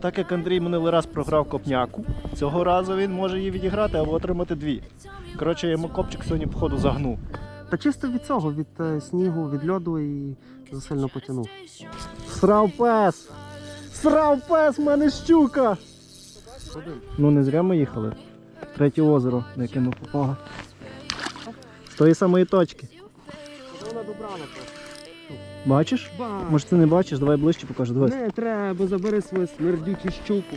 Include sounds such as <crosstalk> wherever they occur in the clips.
Так як Андрій минулий раз програв копняку, цього разу він може її відіграти або отримати дві. Коротше, я йому копчик сьогодні, походу, загнув. Та чисто від цього, від е, снігу, від льоду і засильно потягнув. Срав пес! Срав пес, мене щука! Ну не зря ми їхали. Третє озеро, на яке ми попали. З тої самої точки. Вона добрала Бачиш? Ба! Може ти не бачиш, давай ближче покажу. Давай. Не треба, забери свою смердючу щуку.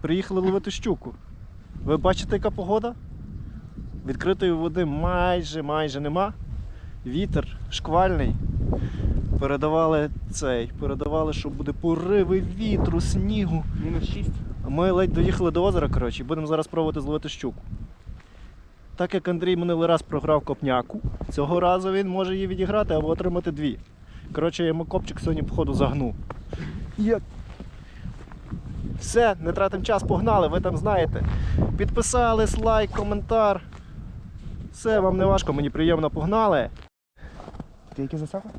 Приїхали ловити щуку. Ви бачите, яка погода? Відкритої води майже майже нема. Вітер шквальний. Передавали цей, передавали, що буде пориви вітру, снігу. Мінус 6. А Ми ледь доїхали до озера, коротше, і будемо зараз пробувати зловити щуку. Так як Андрій минулий раз програв копняку, цього разу він може її відіграти або отримати дві. Коротше, я йому копчик сьогодні, походу, загнув. Є. Все, не тратимо час, погнали, ви там знаєте. Підписались, лайк, коментар. Все, вам не важко, мені приємно погнали. Ти які засахав?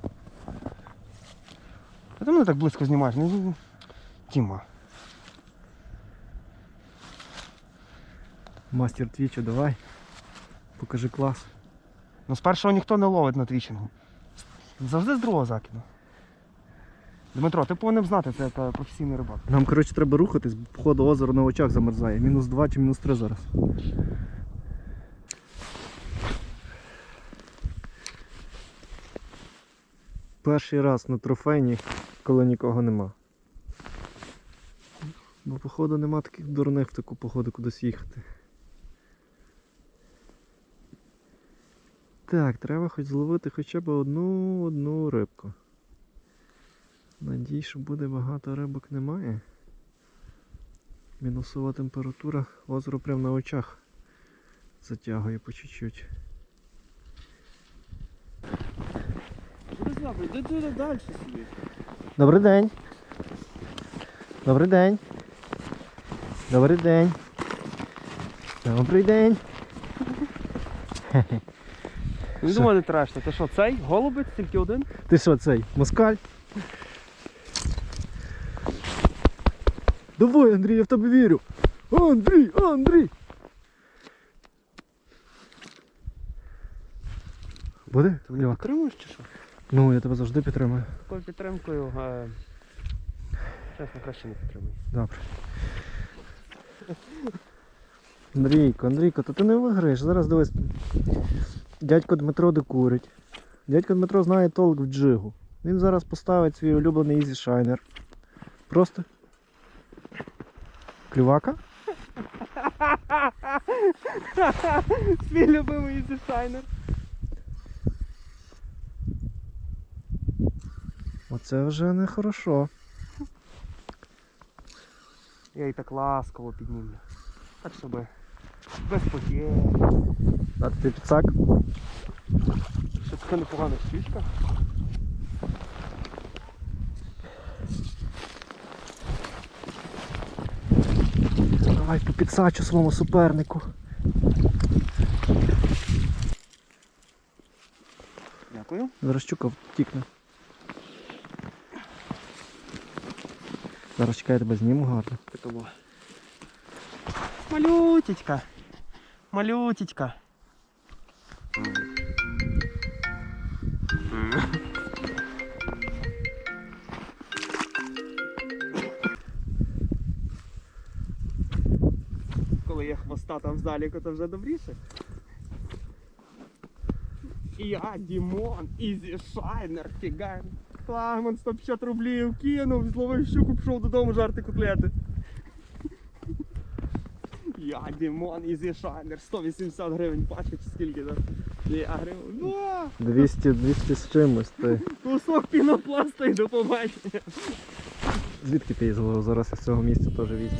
А ти мене так близько знімаєш? Ну, Тіма. Мастер твічу, давай. Покажи клас. Ну з першого ніхто не ловить на твічингу. Завжди з другого закиду. Дмитро, ти повинен знати, це професійний рибак. Нам, коротше, треба рухатись, бо, походу озеро на очах замерзає. Мінус 2 чи мінус 3 зараз. Перший раз на трофейні, коли нікого нема. Бо походу нема таких дурних в таку погоду кудись їхати. Так, треба хоч зловити хоча б одну одну рибку. Надій, що буде багато рибок немає. Мінусова температура, озеро прямо на очах затягує по чуть-чуть. Ти далі собі? Добрий день. Добрий день. Добрий день. Добрий день. Не думаю, не треш. Ти що, цей? Голубець тільки один? Ти що цей? Москаль? Давай, Андрій, я в тебе вірю. Андрій, Андрій. Буде? Ти мене підтримуєш чи що? Ну, я тебе завжди підтримую. Такою підтримкою. Е... Чесно, краще не підтримуй. Добре. Андрійко, Андрійко, то ти не виграєш. Зараз дивись. Дядько Дмитро декурить. Дядько Дмитро знає толк в джигу. Він зараз поставить свій улюблений Easy Shiner. Просто. Клювака? <laughs> Свій любимий Easy Оце вже не хорошо. Я і так ласково піднімлю. Так, щоб без подій. Дати ти підсак. Ще така непогана щічка. Давай по підсачу своєму супернику. Дякую. Зараз щука втікне. Зараз чекай, я тебе зніму гарно. Такого. Малютечка. Там в то вже добріше. Я Дімон, Ізі Шайнер, фіган. Флагман 150 рублів кинув, зловив щуку, пішов додому жарти котлети. Я Дімон, Ізі Шайнер, 180 гривень пачка чи скільки, так? Я говорю, ну, 200, 200 з чимось. Ти. кусок пінопласта і до побачення. Звідки ти її зловив? Зараз я з цього місця теж візьму.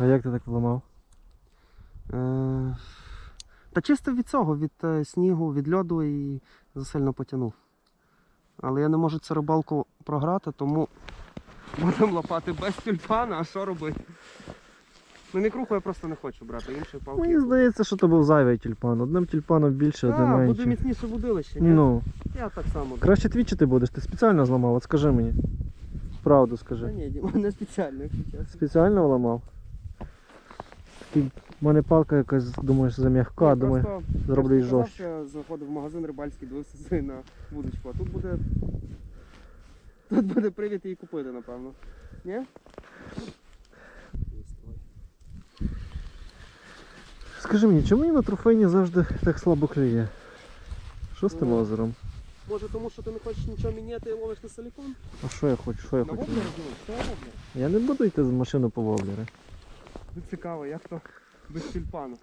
А як ти так вламав? Е, Та чисто від цього, від е, снігу, від льоду і засильно потягнув. Але я не можу цю рибалку програти, тому будемо лопати без тюльпана, а що робити? Ну мікруху я просто не хочу брати, іншої палки. Мені здається, що то був зайвий тюльпан. Одним тюльпаном більше, одним Так, буде менше. міцніше будилище, ні? Ну, Я так само. краще твічити будеш, ти спеціально зламав, от скажи мені. Правду Та скажи. ні, Діма, не спеціально, якщо чесно. Спеціально вламав? Такий, в мене палка якась, думаєш, зам'ягка, Я думаю, зроблю її жорстче. Я заходив в магазин рибальський, дивився на вудочку, а тут буде. Тут буде привід її купити, напевно. Ні? Скажи мені, чому і на трофейні завжди так слабо клює? Що з тим Ну, озером? Може тому, що ти не хочеш нічого міняти і ловиш на силікон? А що я хочу? Що я На хочу? воблер воблер? Я не буду йти з машину по воблери. Цікаво, як то без тюльпану.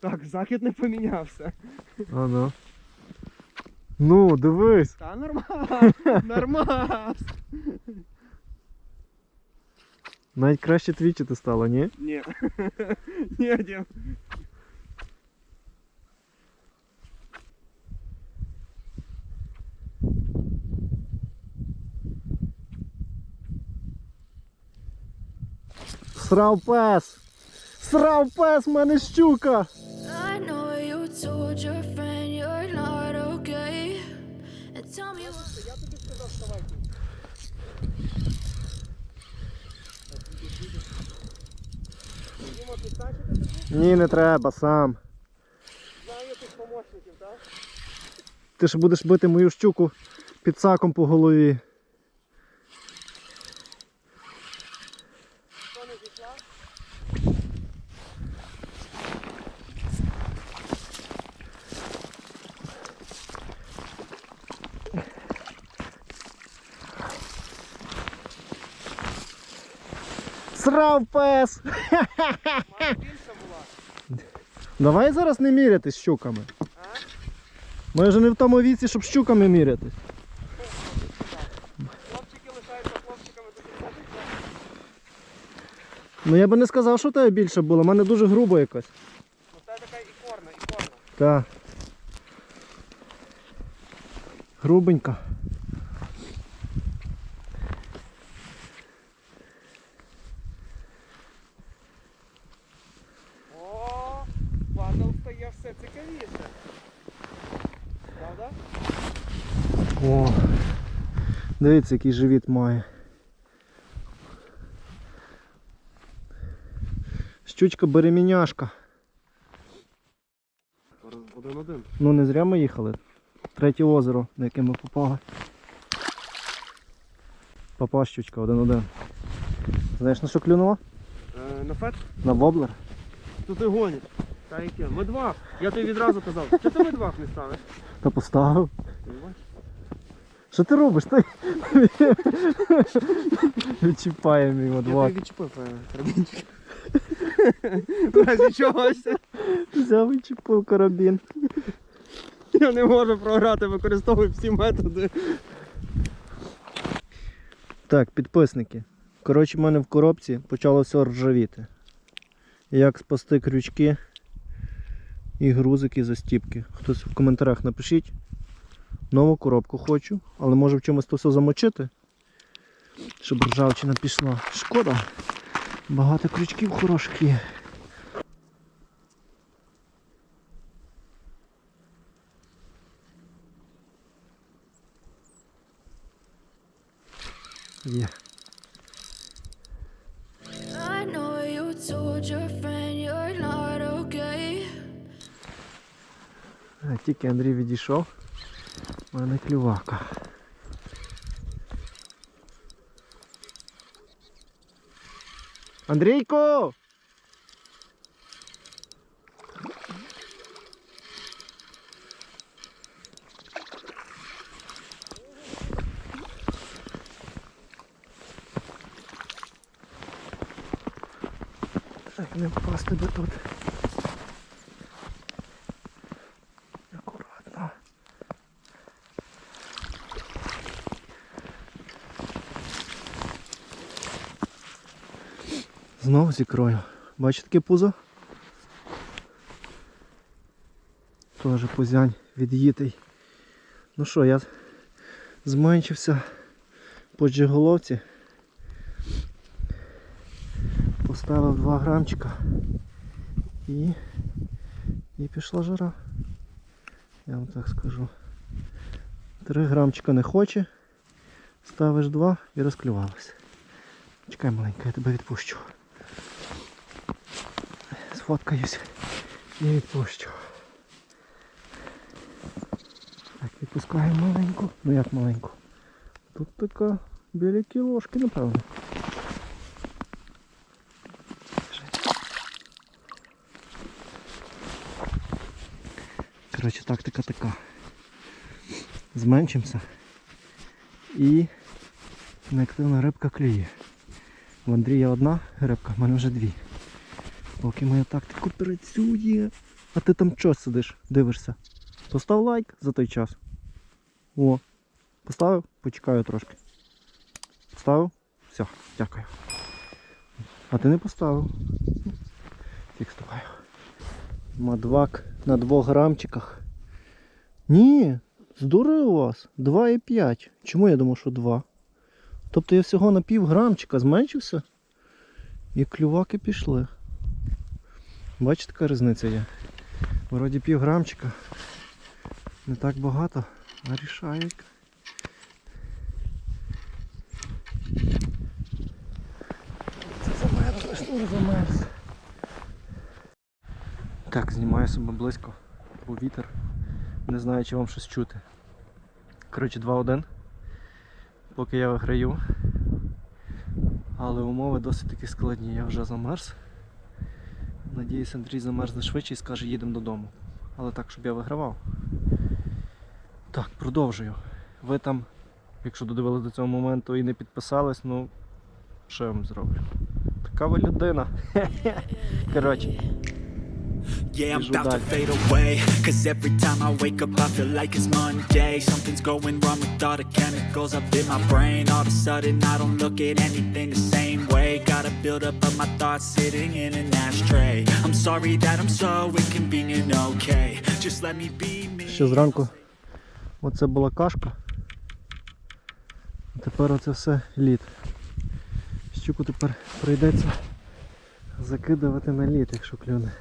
Так, захід не помінявся. А ну. Ну, дивись. Та нормально, <laughs> нормально. Навіть краще твічити стало, ні? Ні. <laughs> Ні, Дім. Срав пес! Срав пес, в мене щука! Я тобі сказав, підтачити? Ні, не треба, сам. Знаю тих помощників, так? Ти ж будеш бити мою щуку під саком по голові. Хто не зійшла? Срав пес! Давай зараз не мірятись щуками. Ми вже не в тому віці, щоб щуками мірятись. Хлопчики лишаються хлопчиками до. Ну я би не сказав, що тебе більше було, в мене дуже грубо якось. Ну це така ікорна, ікорна. Так. Грубенька. О, батл стає все цікавіше. Правда? О, дивіться, який живіт має. Щучка береміняшка. Один-один. Ну не зря ми їхали. Третє озеро, на яке ми попали. Попа щучка один-один. Знаєш на що клюнула? Е, на фет? На воблер. То ти гониш. Та яке? Медвах. Я тобі відразу казав. Що ти медвах не ставиш? Та поставив. Ти бачиш? Що ти робиш? Ти відчіпає мій Я модвак. тобі е, карабінчик. <laughs> Разі чогось. Взяв і чіпив карабін. Я не можу програти, використовую всі методи. Так, підписники. Коротше, в мене в коробці почало все ржавіти. Як спасти крючки і грузики застіпки. Хтось в коментарях напишіть. Нову коробку хочу, але може в чомусь то все замочити, щоб ржавчина пішла. Шкода. Багато крючків хороших є. Є. Е, тільки Андрій відійшов у мене клювака. Андрійко! Так, не впасти би тут. Знову зі. Бачите таке пузо? Тоже пузянь від'їтий. Ну що, я зменшився по джиголовці. Поставив 2 грамчика і, і пішла жара. Я вам так скажу. 3 грамчика не хоче. Ставиш 2 і розклювалося. Чекай маленька, я тебе відпущу. Сфоткаюсь і відпущу. Так, відпускаємо маленьку. Ну як маленьку? Тут така біля кілошки, напевно. Коротше, тактика така. Зменшимося і неактивна рибка клює. В Андрія одна рибка, в мене вже дві. Поки моя тактика працює. А ти там що сидиш, дивишся? Постав лайк за той час. О, поставив? Почекаю трошки. Поставив? Все, дякую. А ти не поставив. Фіг з. Мадвак на 2 грамчиках. Ні, здурив вас. 2,5. Чому я думав, що 2? Тобто я всього на пів грамчика зменшився і клюваки пішли. Бачите, яка різниця є? Вроді пів грамчика. Не так багато, а рішає. Це замерзло, шнур замерз. Так, знімаю себе близько, бо вітер. Не знаю, чи вам щось чути. Коротше, 2-1. Поки я виграю. Але умови досить таки складні. Я вже замерз. Надіюсь, Андрій замерзне швидше і скаже, їдемо додому. Але так, щоб я вигравав. Так, продовжую. Ви там, якщо додивились до цього моменту і не підписались, ну що я вам зроблю? Така ви людина. <laughs> Коротше. Yeah, I'm about to fade away Cause every time I wake up I feel like it's Monday Something's going wrong with all the chemicals up in my brain All of a sudden I don't look at anything the same way Gotta build up of my thoughts sitting in an ashtray I'm sorry that I'm so inconvenient, okay Just let me be me Ще зранку оце була кашка. А тепер оце все лід. Щуку тепер прийдеться закидувати на лід, якщо клюне.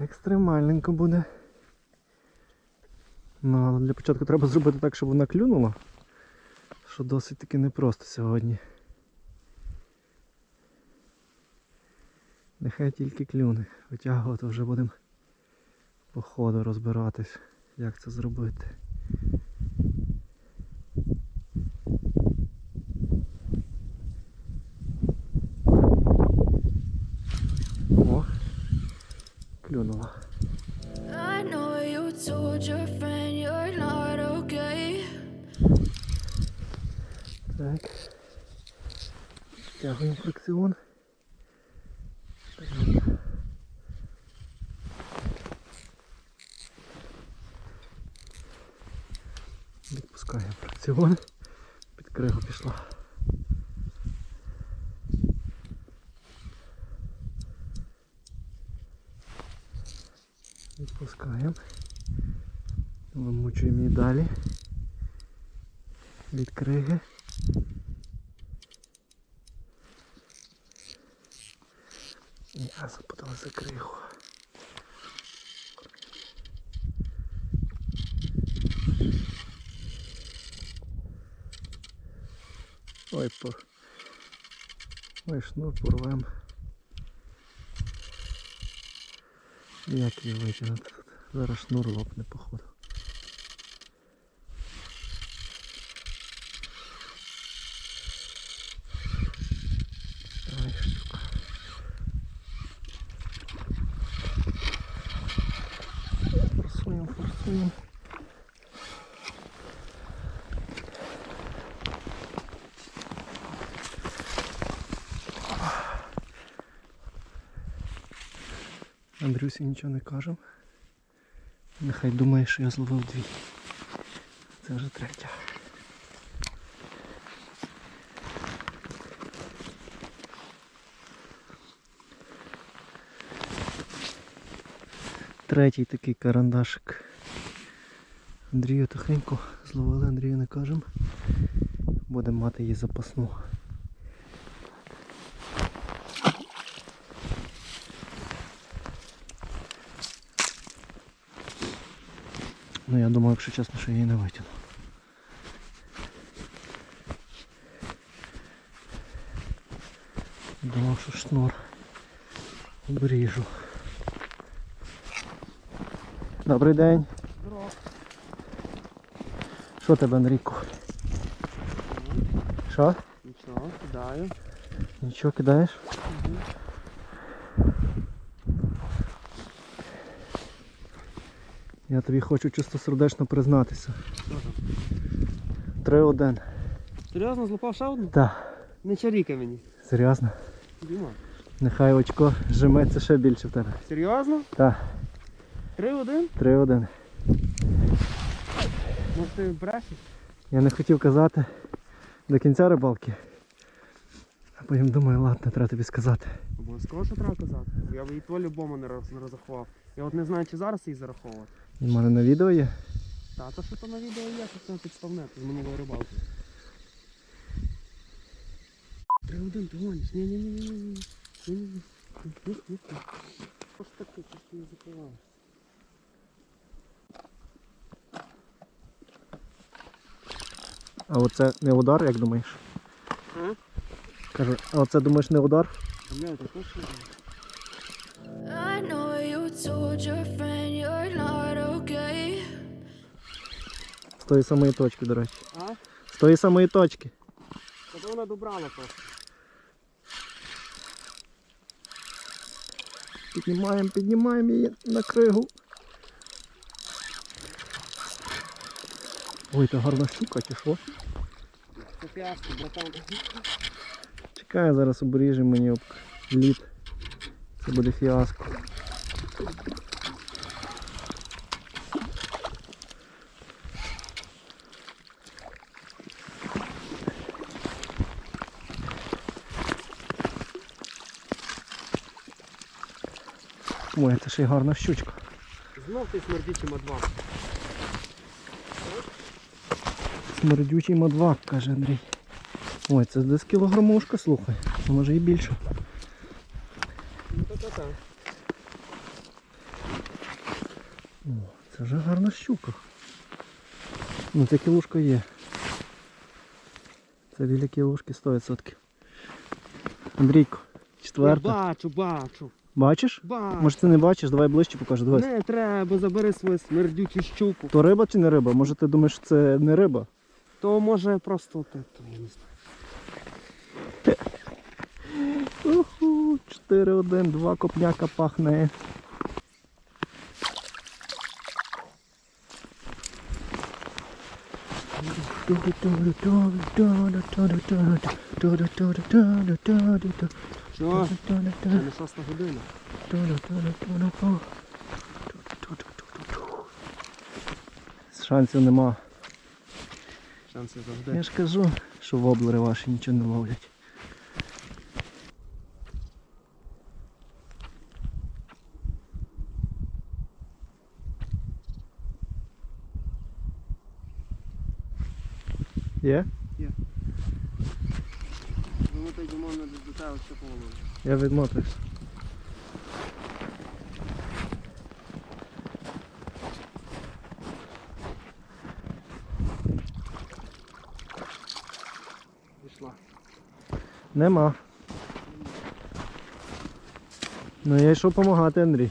Екстремальненько буде. Ну, але для початку треба зробити так, щоб вона клюнула. Що досить таки непросто сьогодні. Нехай тільки клюне. Витягувати вже будемо по ходу розбиратись, як це зробити. Тягуємо фрикціон. Відпускаємо фрикціон. Під кригу пішла. Відпускаємо. Вимучуємо її далі. Від криги. Я запутала за кригу. Ой, пор. Ой, порвемо. порвем. Як її витягнути? Зараз шнур лопне, походу. Давай, штука. Форсуємо, форсуємо. Андрюсі нічого не кажемо. Нехай думає, що я зловив дві. Це вже третя. Третій такий карандашик. Андрію тихенько зловили, Андрію не кажемо. Будемо мати її запасну. Ну я думаю, якщо чесно, що я її не витягну. Думав, що шнур обріжу. Добрий день. Здорово. Що тебе, Андрійко? Що? Нічого, кидаю. Нічого кидаєш? Я тобі хочу чистосердечно признатися. Що там? 3-1. Серйозно, злопав ще одну? Так, Не чаріка мені. серйозно. Діма. Нехай очко жиметься ще більше в тебе. Серйозно? Так, 3-1? 3-1. Може ти брешеш? Я не хотів казати до кінця рибалки. А потім думаю, ладно, треба тобі сказати. Обов'язково що треба казати. Я б і то любому не роз- не розрахував. Я от не знаю, чи зараз її зараховувати. У мене на відео є. Та, то що то на відео є, то це підставне, з минулої рибалки. 3-1, ти гониш. Ні, ні, ні, ні, ні, ні. Ні, ні, ні. Ні, ні, ні. Що ж таке, що ж ти не закриваєш? А оце не удар, як думаєш? А? Кажу, а оце думаєш не удар? Бля, так точно? I know you told your friend З тої самої точки, до речі. А? З тої самої точки. Та вона добрала просто. Піднімаємо, піднімаємо її на кригу. Ой, це гарна щука, чи що? Фіаско, братан. Чекай, зараз обріжемо мені об лід. Це буде фіаско. Ой, це ще й гарна щучка. Знов ти смердючий мадва. Смердючий мадвак, каже Андрій. Ой, це десь кілограмушка, слухай. Може і більше. Ну та-та-та. О, це вже гарна щука. Ну це кілушка є. Це біля кілушки 100%. Андрійко, Я четверта. бачу, бачу, Бачиш? бачу. Може ти не бачиш, давай ближче покажу. Давай. Не треба, забери свою смердючу щуку. То риба чи не риба? Може ти думаєш, що це не риба? То може просто те, то я не знаю. Уху, 4-1, два копняка пахне. Що? Це не шоста година. Шансів нема. Шансів завжди. Я ж кажу, що воблери ваші нічого не ловлять. Є? Ну ми той Дімон не до тебе. Я відмотуюсь. Пішла. Нема. Ну я йшов допомагати, Андрій.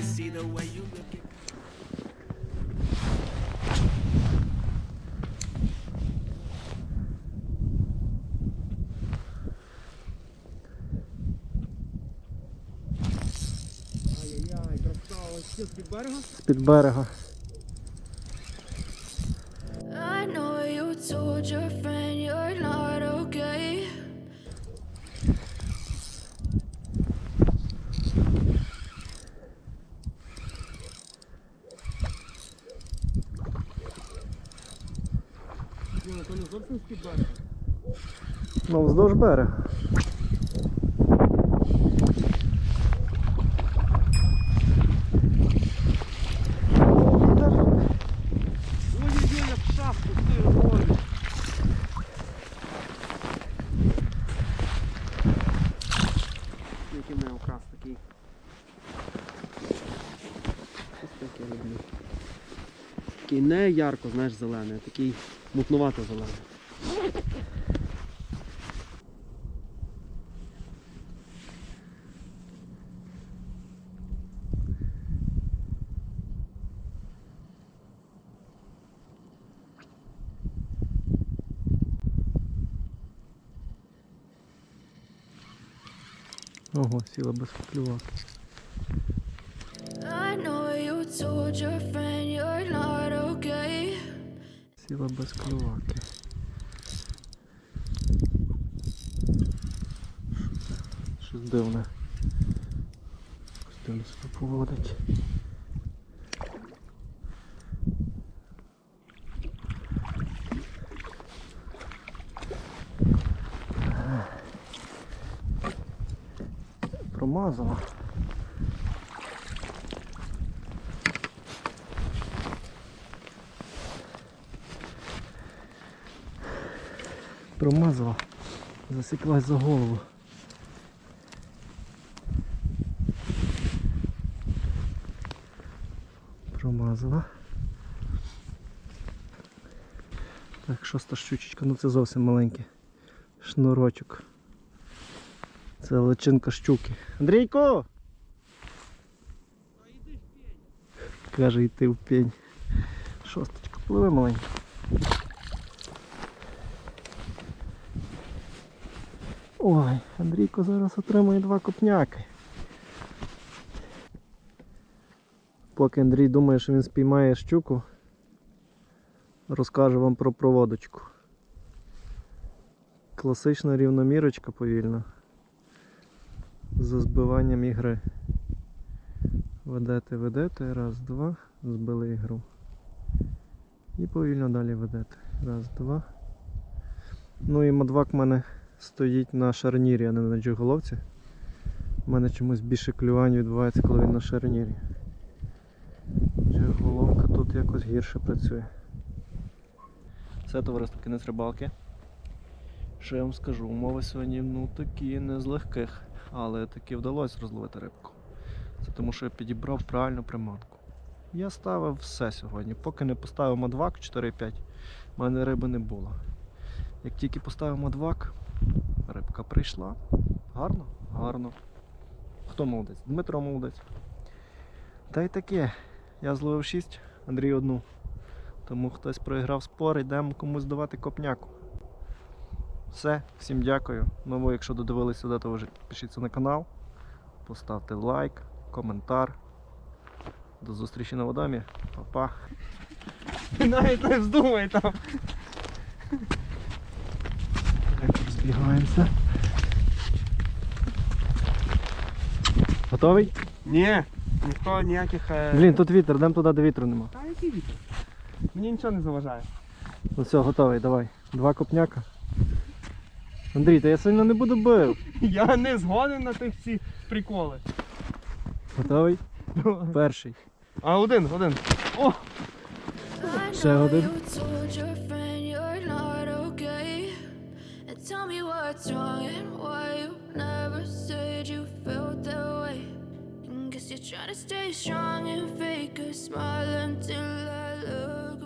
то не зовсім з-під берега. Ну, вздовж берега. Ой-ой-ой, як в шахту ти говориш. Який мене окрас такий. Щось таке люблю. Такий не ярко, знаєш, зелений, а такий мутнувато зелений. Ого, сіла без клюваки. I know you told your friend you're not. Сіла без клюваки. Щось дивне. Якось дивно себе поводить. Промазала. Промазала. Засіклась за голову. Промазала. Так, шоста щучечка, ну це зовсім маленький шнурочок. Це личинка щуки. Андрійко! Каже, йти в пень. Шосточка, пливи маленька. Ой, Андрійко зараз отримує два копняки. Поки Андрій думає, що він спіймає щуку, розкажу вам про проводочку. Класична рівномірочка повільна. За збиванням ігри. Ведете, ведете, раз, два, збили ігру. І повільно далі ведете. Раз, два. Ну і мадвак в мене стоїть на шарнірі, а не на джиголовці. У мене чомусь більше клювань відбувається, коли він на шарнірі. Джиголовка тут якось гірше працює. Це товариство кінець рибалки. Що я вам скажу, умови сьогодні ну такі не з легких, але таки вдалося розловити рибку. Це тому, що я підібрав правильну приманку. Я ставив все сьогодні. Поки не поставив мадвак 4-5, в мене риби не було. Як тільки поставив мадвак, рибка прийшла. Гарно? Гарно. Хто молодець? Дмитро молодець. Та й таке. Я зловив 6, Андрій одну. Тому хтось проіграв спор, йдемо комусь давати копняку. Все, всім дякую. Ну ви, якщо додивились сюди, то вже підпишіться на канал, поставте лайк, коментар. До зустрічі на водомі. Па-па. <laughs> Навіть не вздумай там. Так. Готовий? Ні, ніхто ніяких. е, Блін, тут вітер, йдемо туди, де вітру нема. Та який вітер? Мені нічого не заважає. Ну все, готовий, давай. Два копняка. Андрій, та я сильно не буду бив. <laughs> Я не згоден на тих всі приколи. Готовий? Перший. А один, один. О! Ще один. What's wrong and why you never said you felt that way. And guess you're trying to stay strong and fake a smile until